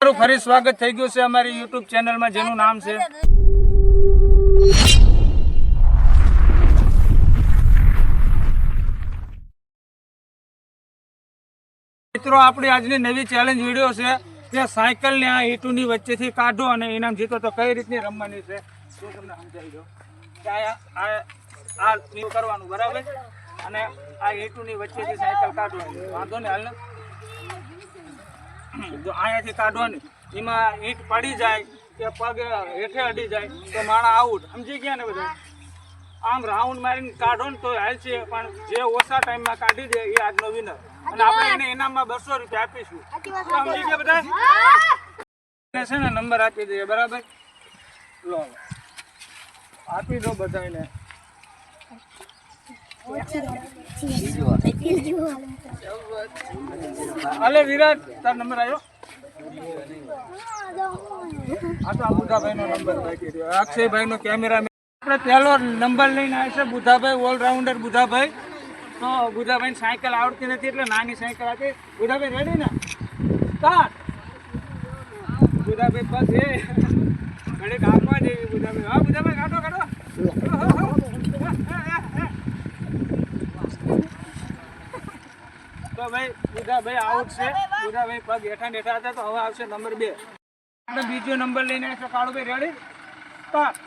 તમારું ફરી સ્વાગત થઈ ગયું છે અમારી યુટ્યુબ ચેનલમાં જેનું નામ છે મિત્રો, આપણી આજની નવી ચેલેન્જ વીડિયો છે કે સાયકલને આ ઈટુની વચ્ચેથી કાઢો અને ઇનામ જીતો. તો કઈ રીતની રમવાની છે? શું તમને સમજાવી દો આ કરવાનું, બરાબર? અને આ ઈટુની વચ્ચેથી સાયકલ કાઢવાની. વાંધો ને હાલ જો અહીંયાથી કાઢવાની એમાં ઈંટ પડી જાય કે પગ હેઠે અડી જાય તો માણા આઉટ. સમજી ગયા ને બધા? આમ રાઉન્ડ મારીને કાઢો ને તો હાલ છે પણ જે ઓછા ટાઈમમાં કાઢી દે એ આજનો વિનર અને આપણે એને ઇનામમાં બસો રૂપિયા આપીશું. સમજી ગયા બધા? છે ને નંબર આપી દઈએ બરાબર? લો. આપી દો બધાને. અલે વિરાટ, તાર નંબર આવ્યો આ તો આ બુધાભાઈનો નંબર રહ્યો કેમેરા આપણે પહેલો નંબર લઈને આવે છે બુધાભાઈ ઓલરાઉન્ડર બુધાભાઈ. તો બુધાભાઈ સાયકલ આવડતી નથી એટલે નાની સાયકલ આપી. બુધાભાઈ રેડી ને? સ્ટાર્ટ બુધાભાઈ બસ એ ઘડીક હાથમાં જેવી બુધાભાઈ. હા, બુધાભાઈ, કાઢો કાઢો. તો ભાઈ બુધાભાઈ આઉટ છે. બુધાભાઈ પગ હેઠા હેઠા હતા તો હવે આવશે નંબર બે. બીજો નંબર લઈને આવશે. કાળુભાઈ રેડી સ્ટાર્ટ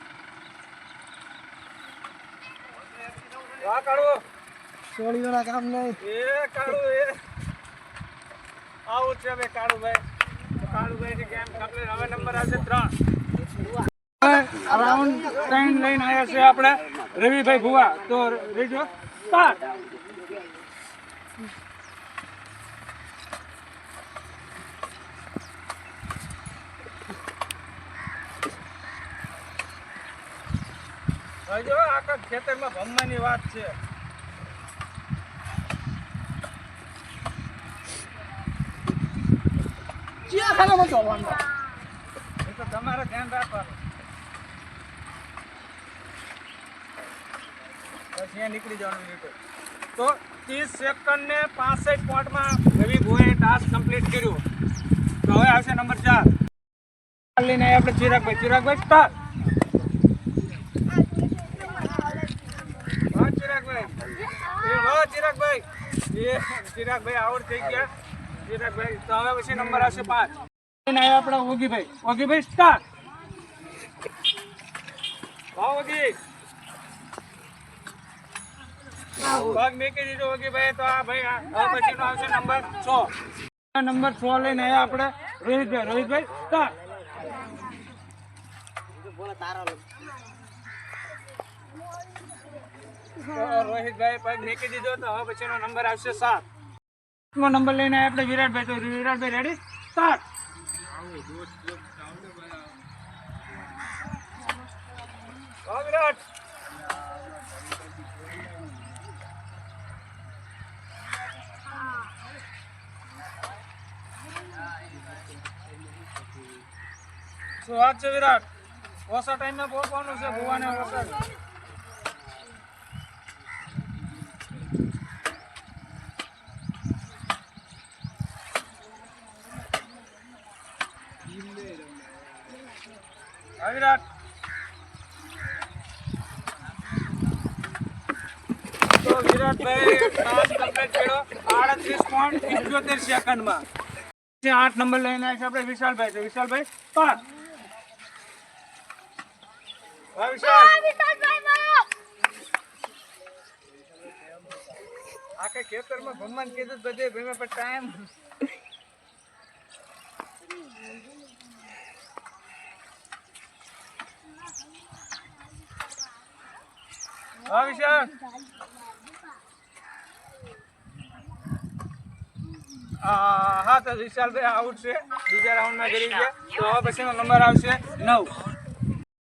વાહ કાળુ સોળીઓના કામ નહીં. એ કાળુ એ આવું છે ભાઈ કાળુભાઈ. કાળુભાઈ ની ગેમ કમ્પ્લીટ હવે નંબર આવશે ત્રણ. રાઉન્ડ ત્રણ લઈને આવ્યા છે આપણે રવિભાઈ ભુવા. તો રેજો સ્ટાર્ટ હજો આખા ખેતરમાં ભમવાની વાત છે. ક્યાં ખાનામાં જવાનું એ તો તમારે ધ્યાન રાખવાનું. પછી નીકળી જવાનું તો. ત્રીસ સેકન્ડ ને પાંસઠ પોઈન્ટમાં રવિ ભુવાએ ટાસ્ક કમ્પ્લીટ કર્યો. તો હવે આવશે નંબર ચાર. લઈને આપણે ચિરાગભાઈ. ચિરાગભાઈ સ્ટાર્ટ હા ચિરાગભાઈ એ હો ચિરાગભાઈ. ચિરાગભાઈ આઉટ થઈ ગયા. ચિરાગભાઈ, તો હવે પછી નંબર આવશે પાંચ. આપણા ઓગીભાઈ. ઓગીભાઈ સ્ટાર્ટ વાહ, ઓગી. પગ મેકી દીધો તો આ ભાઈ આ- પછીનો આવશે નંબર છ. નંબર છ લઈને આવ્યા આપણે રોહિતભાઈ. રોહિતભાઈ સ્ટાર્ટ રોહિતભાઈ પગ મેકી દીધો તો હવે પછીનો નંબર આવશે સાત. નંબર લઈને આવ્યા આપણે વિરાટભાઈ. તો વિરાટભાઈ રેડી સ્ટાર્ટ વિરાટ. શું વાત છે વિરાટ? ઓછા ટાઈમમાં પહોંચવાનું છે ભુવાને ઓછા. વિરાટ તો વિરાટભાઈ પાંચ કમ્પ્લીટ કર્યો આડત્રીસ પોઈન્ટ ઇઠ્યોતેર સેકન્ડમાં. આઠ નંબર લઈને આવ્યા છે આપણે વિશાલભાઈ. છે વિશાલભાઈ પાંચ આખા ખેતરમાં ભગવાન કીધું બધે ભેગા પર ટાઈમ હા વિશાલ હા, તો વિશાલભાઈ આઉટ છે. બીજા રાઉન્ડમાં કરી છે તો હવે પછીનો નંબર આવશે નવ.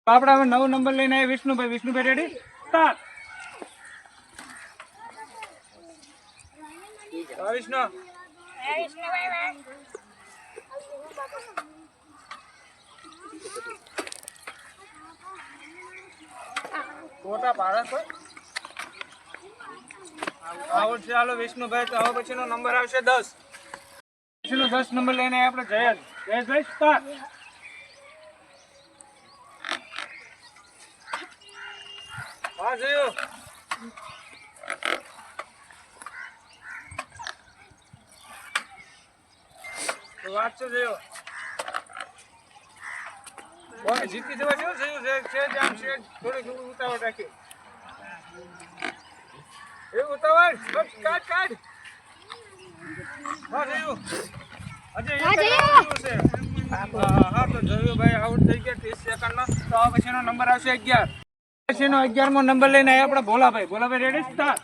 આપણે હવે નવ નંબર લઈને આવીએ. Vishnubhai Vishnubhai ready start Vishnu. ફોટા કોઈ? આઉટ છે, હાલો વિષ્ણુભાઈ, તો હવે પછીનો નંબર આવશે દસ. પછીનો દસ નંબર લઈને આપણે જયેશ જયેશભાઈ સ્ટાર્ટ હા જયો વાત છે જયો કોને જીતી જવા જેવું થયું છે? છે છે જ થોડું ઉતાવળ રાખી. એ ઉતાવળ? બસ કાઢ કાઢ. હા જયું છે. હા હા તો જોયું ભાઈ આઉટ થઈ ગયા ત્રીસ સેકન્ડમાં તો હવે પછીનો નંબર આવશે અગિયાર. પછીનો અગિયારમો નંબર લઈને આવ્યા આપણે ભોલાભાઈ. ભોલાભાઈ રેડી સ્ટાર્ટ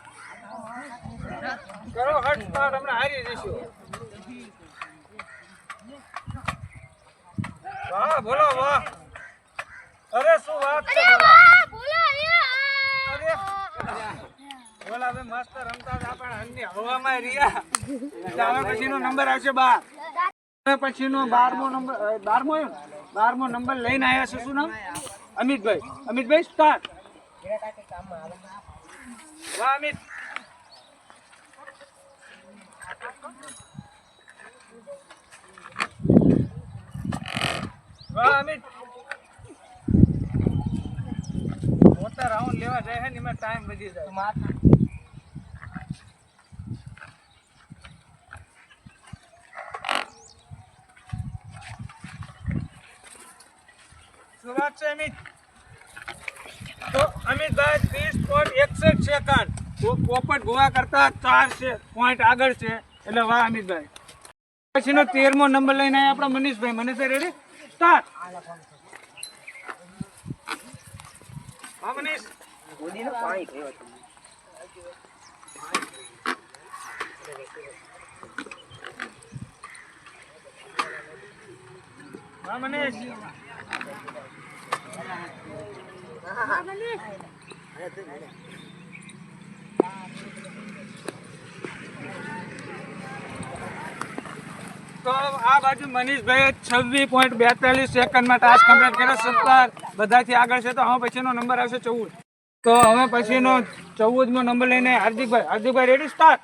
કરો હટ સ્ટાર્ટ હમણાં હારી જઈશું. વાહ બોલો વાહ. અરે શું વાત છે? બોલા બે મસ્ત રમતા હતા પણ અન્ય હવામાં રહ્યા. હવે પછીનો નંબર આવશે બાર. હવે પછીનો બારમો નંબર બારમો? બારમો નંબર લઈને આવ્યા છે શું નામ? અમિતભાઈ. અમિતભાઈ સ્ટાર્ટ વાહ અમિત. વાહ અમિત મોટા રાઉન્ડ લેવા જાય છે ને એમાં ટાઈમ વધી જાય શું છે અમિત તો અમિતભાઈ ત્રીસ પોઈન્ટ એકસઠ સેકન્ડ પોપટ ગોવા કરતા ચાર છે પોઈન્ટ આગળ છે એટલે વાહ અમિતભાઈ પછીનો તેરમો નંબર લઈને આવ્યા આપણા મનીષભાઈ. મનીષભાઈ રેડી સ્ટાર્ટ હા મનીષ. હા મનીષ તો આ બાજુ મનીષભાઈ છવ્વીસ પોઈન્ટ બેતાલીસ સેકન્ડમાં ટાસ્ક કમ્પ્લીટ કર્યો. સત્તર બધાથી આગળ છે તો હવે પછીનો નંબર આવશે ચૌદ. તો હવે પછીનો ચૌદમો નંબર લઈને હાર્દિકભાઈ હાર્દિકભાઈ રેડી સ્ટાર્ટ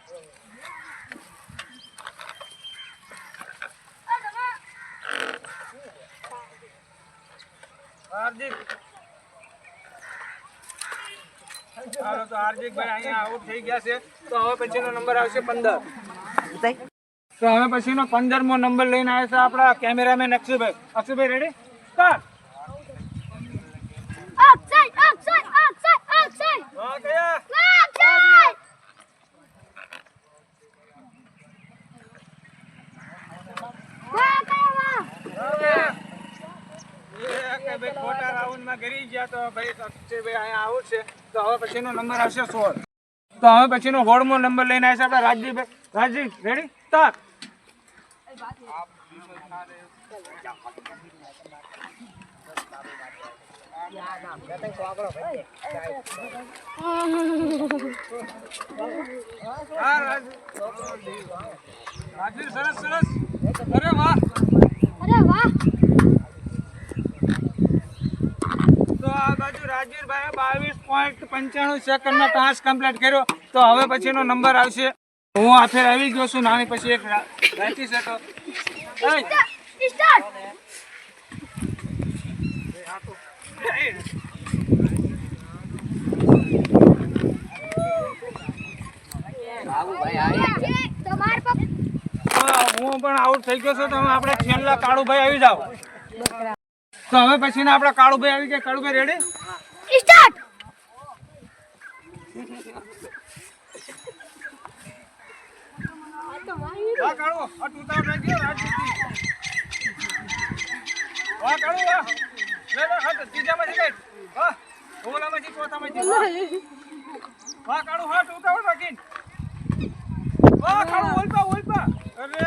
હાર્દિક. તો હાર્દિકભાઈ અહીંયા આઉટ થઈ ગયા છે. તો હવે પછીનો નંબર આવશે પંદર. તો હવે પછીનો પંદરમો નંબર લઈને આવ્યા છે આપણા cameraman Akshaybhai. Akshaybhai ready start Akshay Akshay Akshay Akshay હા કયા અક્ષય વાહ કયા વાહ એ કે ભાઈ ખોટા રાઉન્ડમાં ગરી ગયા તો અહીંયા આવું છે. તો હવે પછીનો નંબર આવશે સોળ. તો હવે પછીનો હોળમો નંબર લઈને આવ્યા છે આપણા. રાજદીપભાઈ રાજજી રેડી હા સરસ સરસ. અરે વાહ અરે વાહ તો આ બાજુ રાજવીરભાઈએ બાવીસ પોઈન્ટ પંચાણું સેકન્ડમાં ટાસ્ક કમ્પ્લીટ કર્યો. તો હવે પછીનો નંબર આવશે. હું આફેર આવી ગયો છું નાની પછી એક રાખી શકો હું પણ આઉટ થઈ ગયો છું તમે આપણે છેલ્લા કાળુભાઈ આવી જાઓ. તો હવે પછીના આપણા કાળુભાઈ આવી ગયા. કાળુભાઈ રેડી સ્ટાર્ટ વાહ કાળુ આ તું તાવ રહી ગયો રાજવીરથી. વાહ કાળુ વાહ લે લે હા ત્રીજામાંથી કાઢ વાહ ઓલામાંથી ચોથામાંથી વાહ કાળુ હા તું તાવ રાખીને વાહ કાળુ ઓલપા ઓલપા અરે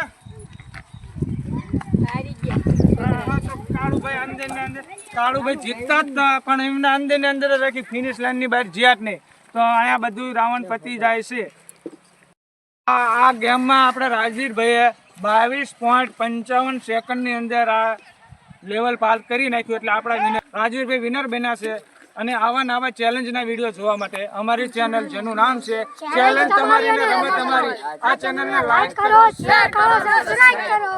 હા, તો કાળુભાઈ અંદર ને અંદર કાળુભાઈ જીતતા જ પણ એમના અંદર ને અંદર રાખી ફિનિશ લાઈનની બહાર જ્યાં નહીં તો અહીંયા બધું રાવણ પતી જાય છે. આ ગેમમાં આપણે રાજવીરભાઈએ બાવીસ પોઈન્ટ પંચાવન સેકન્ડની અંદર આ લેવલ પાર કરી નાખ્યું. એટલે આપણા વિનર રાજવીરભાઈ વિનર બન્યા છે. અને આવા નવા ચેલેન્જના વીડિયો જોવા માટે અમારી ચેનલ જેનું નામ છે ચેલેન્જ તમારી રમત તમારી. આ ચેનલને લાઈક કરો શેર કરો સબસ્ક્રાઇબ કરો.